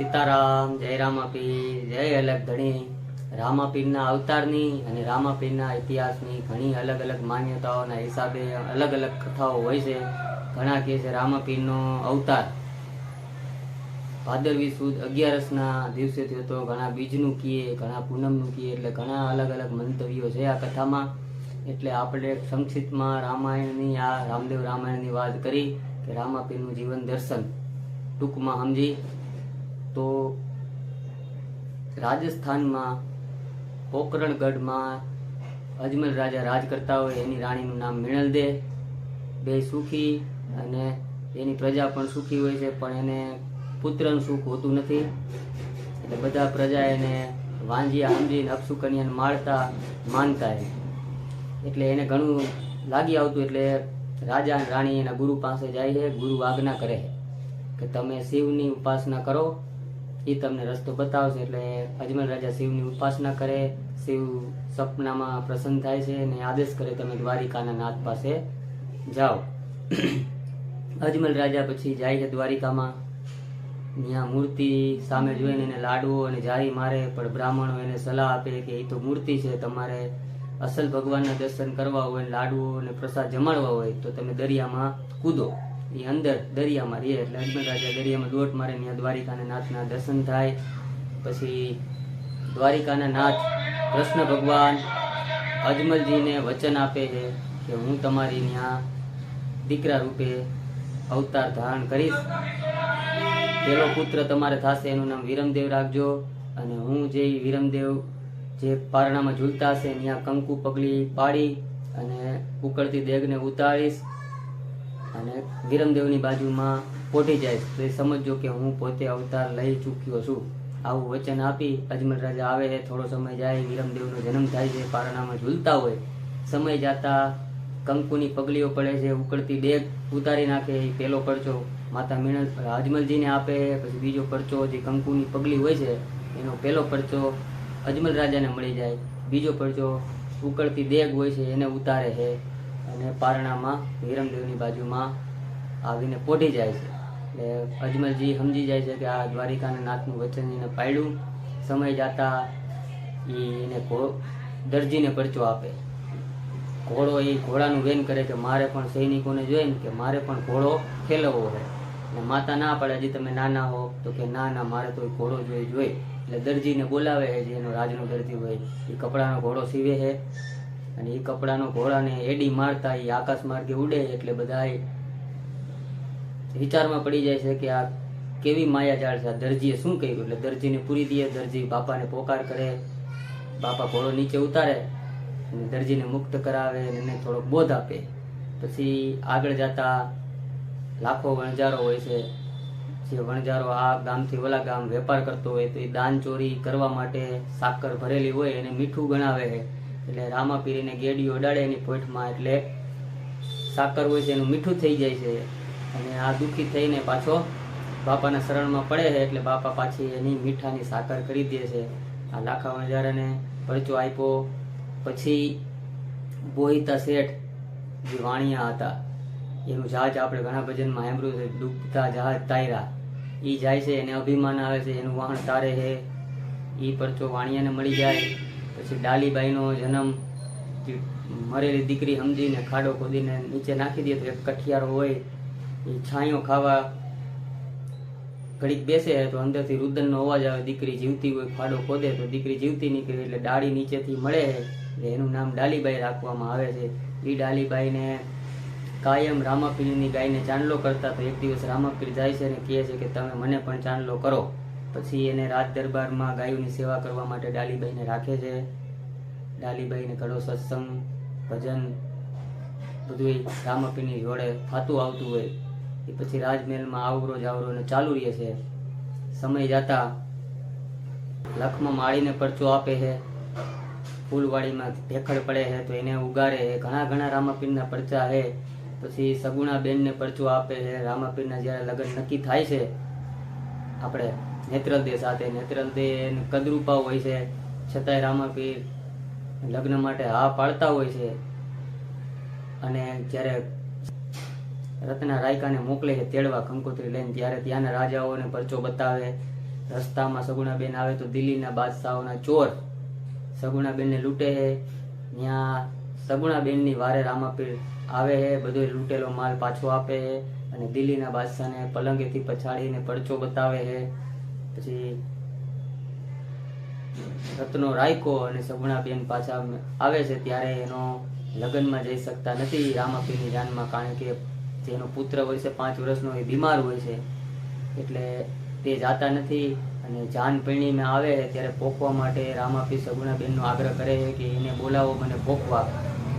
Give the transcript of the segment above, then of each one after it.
સીતારામ, જય રામાપીર, જય અલગ ધણી. રામાપીરના અવતારની અને રામાપીરના ઇતિહાસની ઘણી અલગ અલગ માન્યતાઓના હિસાબે અલગ અલગ કથાઓ હોય છે. ઘણા કહે છે રામાપીરનો અવતાર. ભાદરવી સુદ અગિયારસના દિવસે હતો. ઘણા બીજનું કીએ, ઘણા પૂનમનું કીએ, એટલે ઘણા અલગ અલગ મંતવ્યો છે આ કથામાં. એટલે આપણે સંક્ષિપ્તમાં રામાયણની આ રામદેવ રામાયણની વાત કરી કે રામાપીરનું જીવન દર્શન. ટૂંકમાં સમજી તો રાજસ્થાનમાં પોકરણગઢમાં અજમલ રાજા રાજ કરતા હોય એની રાણીનું નામ મિણલ દે બે સુખી અને એની પ્રજા પણ સુખી હોય છે, પણ એને પુત્રનું સુખ હોતું નથી. એટલે બધા પ્રજા એને વાંજિયા સમજીને અપસુકન્યાને મારતા માનતા એટલે એને ઘણું લાગી આવતું એટલે રાજા અને રાણી એના ગુરુ પાસે જાય છે, ગુરુ આજ્ઞા કરે છે કે તમે શિવની ઉપાસના કરો. એ તમને રસ્તો બતાવશે એટલે અજમલ રાજા શિવની ઉપાસના કરે, શિવ સપનામાં પ્રસન્ન થાય છે અને આદેશ કરે તમે દ્વારિકાના નાથ પાસે જાઓ. અજમલ રાજા પછી જાય છે દ્વારિકામાં. ત્યાં મૂર્તિ સામે જોઈને એને લાડવો અને જારી મારે, પણ બ્રાહ્મણો એને સલાહ આપે કે એ તો મૂર્તિ છે, તમારે અસલ ભગવાનના દર્શન કરવા હોય, લાડવો અને પ્રસાદ જમાડવા હોય, તો તમે દરિયામાં કૂદો. એ અંદર દરિયામાં રહે એટલે અજમલ રાજા દરિયામાં દોટ મારે ત્યાં દ્વારિકાના નાથના દર્શન થાય. પછી દ્વારિકાના નાથ કૃષ્ણ ભગવાન અજમલજીને વચન આપે છે કે હું તમારી ત્યાં દીકરા રૂપે અવતાર ધારણ કરીશ. પેલો પુત્ર તમારે થશે એનું નામ વિરમદેવ રાખજો અને હું જે વિરમદેવ જે પારણામાં ઝૂલતા હશે ત્યાં કંકુ પગલી પાડી અને ઉકળતી દેગને ઉતારીશ અને વિરમદેવની બાજુમાં પોટી જાય તો એ સમજજો કે હું પોતે અવતાર લઈ ચૂક્યો છું. આવું વચન આપી અજમલ રાજા આવે, થોડો સમય જાય, વિરમદેવનો જન્મ થાય છે, પારણામાં ઝૂલતા હોય. સમય જતા કંકુની પગલીઓ પડે છે, ઉકળતી ડેગ ઉતારી નાખે, એ પહેલો પરચો માતા મીણ અજમલજીને આપે, પછી બીજો પરચો જે કંકુની પગલી હોય છે, એનો પહેલો પરચો અજમલ રાજાને મળી જાય. બીજો પરચો ઉકળતી દેગ હોય છે, એને ઉતારે છે. અને પારણામાં, વિરમદેવની બાજુમાં આવીને પોઢી જાય છે. એટલે અજમલજી સમજી જાય છે કે આ દ્વારિકાના નાથનું વચન એને પાડ્યું. સમય જતા એને દરજીને પરચો આપે. ઘોડો એ ઘોડાનું વેન કરે કે મારે પણ સૈનિકોને જોઈને કે મારે પણ ઘોડો ખેલવવો છે અને માતા ના પાડે, હજી તમે નાના હો, તો કે ના ના, મારે તો ઘોડો જોઈ જોઈ. એટલે દરજીને બોલાવે છે જેનો રાજનો દરજી હોય એ કપડાનો ઘોડો સીવે છે અને એ કપડાનો ઘોડાને એડી મારતા એ આકાશ માર્ગે ઉડે એટલે બધા વિચારમાં પડી જાય છે કે આ કેવી માયાજાળ છે, આ દરજીએ શું કર્યું? એટલે દરજીને પૂરી દે, દરજી બાપાને પોકાર કરે, બાપા ઘોડો નીચે ઉતારે અને દરજીને મુક્ત કરાવે અને એને થોડોક બોધ આપે. પછી આગળ જતા લાખો વણજારો હોય છે, જે વણજારો આ ગામથી ઓલા ગામ વેપાર કરતો હોય તો એ દાન ચોરી કરવા માટે સાકર ભરેલી હોય એને મીઠું ગણાવે. છે એટલે રામાપીરીને ગેડીઓ અડાડે એની પોઠમાં, એટલે સાકર હોય છે, એનું મીઠું થઈ જાય છે. અને આ દુઃખી થઈને પાછો બાપાના શરણમાં પડે છે, એટલે બાપા પાછી એની મીઠાની સાકર કરી દે છે. આ લાખા વણજારાને પરચો આપ્યો. પછી બોહિતા શેઠ જે વાણિયા હતા. એનું જહાજ આપણે ઘણા ભજનમાં સાંભળ્યું છે, ડૂબતા જહાજ તાયરા. એ જાય છે, એને અભિમાન આવે છે, એનું વાહન તારે છે. એ પરચો વાણિયાને મળી જાય. પછી ડાલીબાઈનો જન્મ મરેલી દીકરી સમજીને ખાડો ખોદીને નીચે નાખી દે તો એક કઠિયારો હોય, એ છાંયો ખાવા ઘડીક બેસે તો અંદરથી રુદનનો અવાજ આવે, દીકરી જીવતી હોય, ખાડો ખોદે તો દીકરી જીવતી નીકળે એટલે ડાળી નીચેથી મળે એટલે એનું નામ ડાલીબાઈ રાખવામાં આવે છે. એ ડાલીબાઈને કાયમ રામાપીરની ગાયને ચાંદલો કરતા તો એક દિવસ રામાપીર જાય છે અને કહે છે કે તમે મને પણ ચાંદલો કરો. પછી એને રાજ દરબારમાં ગાયોની સેવા કરવા માટે ડાલીબાઈને રાખે છે. ડાલીબાઈને ઘણો સત્સંગ, ભજન, બધું રામપીની જોડે થતું આવતું હોય. એ પછી રાજમહેલમાં આવરો જાવરો એને ચાલુ રહે છે. સમય જતા લખમાં માળીને પરચો આપે છે. ફૂલવાડીમાં ભેખડ પડે છે તો એને ઉગારે છે. ઘણા ઘણા રામાપીરના પરચા છે. પછી સગુણા બેનને પરચો આપે છે. રામાપીરના જ્યારે લગ્ન નક્કી થાય છે, આપણે નેત્રલદે સાથે નેત્રલદે એને કદરૂપા હોય છે. છતાંય રામાપીર લગ્ન માટે હા પાડતા હોય છે. અને જ્યારે રત્ના રાયકાને મોકલે છે તેડવા કંકોત્રી લઈને, ત્યારે ત્યાંના રાજાઓને પરચો બતાવે. રસ્તામાં સગુણાબેન આવે તો દિલ્હીના બાદશાહોના ચોર સગુણાબેનને લૂંટે છે. ત્યાં સગુણાબેનની વારે રામાપીર આવે છે બધો લૂંટેલો માલ પાછો આપે છે અને દિલ્હીના બાદશાહને પલંગેથી પછાડીને પડચો બતાવે છે. પછી રત્નો રાયકો અને સગુણાબેન પાછા આવે છે ત્યારે એનો લગ્નમાં જઈ શકતા નથી રામાપીની જાનમાં, કારણ કે જેનો પુત્ર હોય છે, પાંચ વર્ષનો એ બીમાર હોય છે. એટલે તે જાતા નથી અને જાન પૈણીમાં આવે ત્યારે પોખવા માટે રામાપી સગુણાબેનનો આગ્રહ કરે છે કે એને બોલાવો મને પોખવા.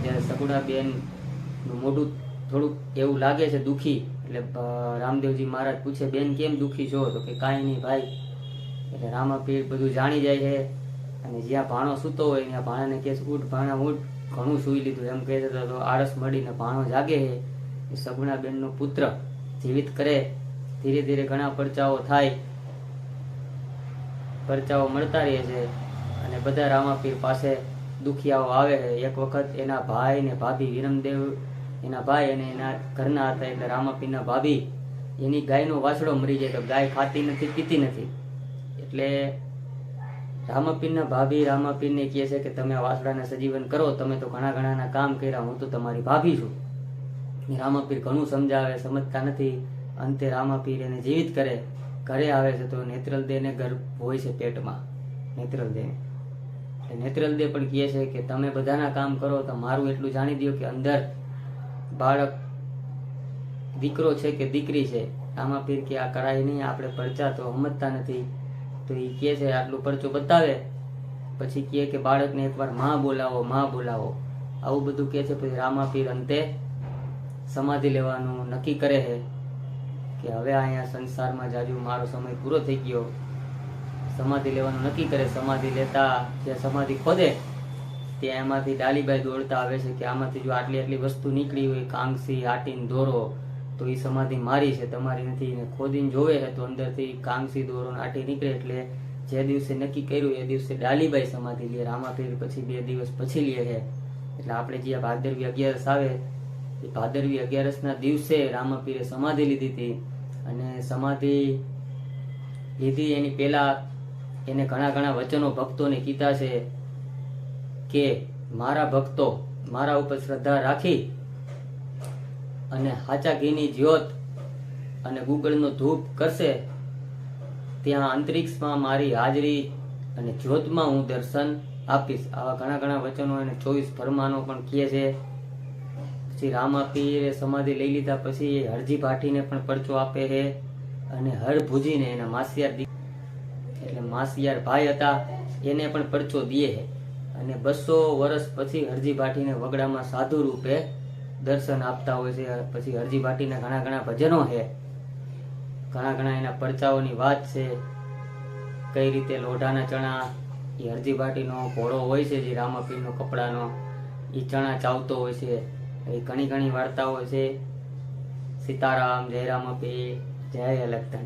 ત્યારે સગુણાબેનનું મોઢું થોડુંક એવું લાગે છે દુખી. એટલે રામદેવજી મહારાજ પૂછે, બેન, કેમ દુઃખી છો? તો કે, કાંઈ નહીં ભાઈ. એટલે રામાપીર બધું જાણી જાય છે. અને જ્યાં ભાણો સૂતો હોય, ત્યાં ભાણાને કહે છે ભાણા, ઉઠ. ઘણું સૂઈ લીધું. એમ કહે તો આળસ મળીને ભાણો જાગે છે. એ સગુણાબેનનો પુત્ર જીવિત કરે. ધીરે ધીરે ઘણા પરચાઓ થાય. પરચાઓ મળતા રહે છે. અને બધા રામાપીર પાસે દુખિયાઓ આવે છે. એક વખત એના ભાઈ ને ભાભી વિરમદેવ એના ભાઈ અને એના ઘરના હતા એટલે રામાપીરના ભાભી, એની ગાયનો વાછડો મરી જાય તો ગાય ખાતી નથી, પીતી નથી. એટલે રામાપીરના ભાભી રામાપીરને કહે છે કે તમે આ વાછડાને સજીવન કરો, તમે તો ઘણા ઘણાના કામ કર્યા, હું તો તમારી ભાભી છું. રામાપીર ઘણું સમજાવે, સમજતા નથી. અંતે રામાપીર એને જીવિત કરે. ઘરે આવે છે તો નેત્રલદેને ગર્ભ હોય છે પેટમાં. નેત્રલદેને નેત્રલ નેત્રલદે પણ કહે છે કે તમે બધાના કામ કરો તો મારું એટલું જાણી દો કે અંદર બાળક દીકરો છે કે દીકરી છે રામાપીર કે આ કરાય નહીં, આપણે પરચા તો સમજતા નથી. તો એ કહે છે, આટલું પરચો બતાવે. પછી કહે કે, બાળકને એકવારમાં બોલાવો માં બોલાવો. આવું બધું કહે છે, પછી રામાપીર અંતે સમાધિ લેવાનું નક્કી કરે છે કે હવે અહીંયા સંસારમાં જાજુ મારો સમય પૂરો થઈ ગયો. સમાધિ લેવાનું નક્કી કરે, સમાધિ લેતા જે સમાધિ ખોદે ત્યાં એમાંથી ડાલીબાઈ દોડતા આવે છે કે આમાંથી જો આટલી આટલી વસ્તુ નીકળી હોય, કાંગસી આટીન દોરો તો એ સમાધિ મારી છે, તમારી નથી. ને ખોદીને જોવે તો અંદરથી કાંગસી દોરો આટી નીકળે એટલે જે દિવસે નક્કી કર્યું, એ દિવસે ડાલીબાઈ સમાધિ લે, રામાપીર પછી બે દિવસ પછી લે છે. એટલે આપણે જે ભાદરવી અગિયારસ આવે, એ ભાદરવી અગિયારસના દિવસે રામાપીરે સમાધિ લીધી હતી. અને સમાધિ લીધી એની પહેલાં એને ઘણા ઘણા વચનો ભક્તોને કીધા છે. કે મારા ભક્તો મારા ઉપર શ્રદ્ધા રાખી અને હાચા ઘીની જ્યોત અને ગુગળનો ધૂપ કરશે, ત્યાં અંતરિક્ષમાં મારી હાજરી અને જ્યોતમાં હું દર્શન આપીશ. આવા ઘણા ઘણા વચનો અને ચોવીસ ફરમાનો પણ કહે છે. પછી રામાપીએ સમાધિ લઈ લીધા પછી હરજી ભાટીને પણ પરચો આપે છે અને હર ભુજીને એના માસિયાર એટલે માસિયાર ભાઈ હતા, એને પણ પરચો દે છે. અને બસો વર્ષ પછી હરજી ભાટીને વગડામાં સાધુ રૂપે દર્શન આપતા હોય છે. પછી હરજી ભાટીના ઘણા ઘણા ભજનો છે. ઘણા ઘણા એના પરચાઓની વાત છે. કઈ રીતે લોઢાના ચણા, એ હરજી ભાટીનો ઘોડો હોય છે, જે રામાપીરનો કપડાનો, એ ચણા ચાવતો હોય છે. એ ઘણી ઘણી વાર્તાઓ છે. સીતારામ, જય રામાપીર, જય અલગતણી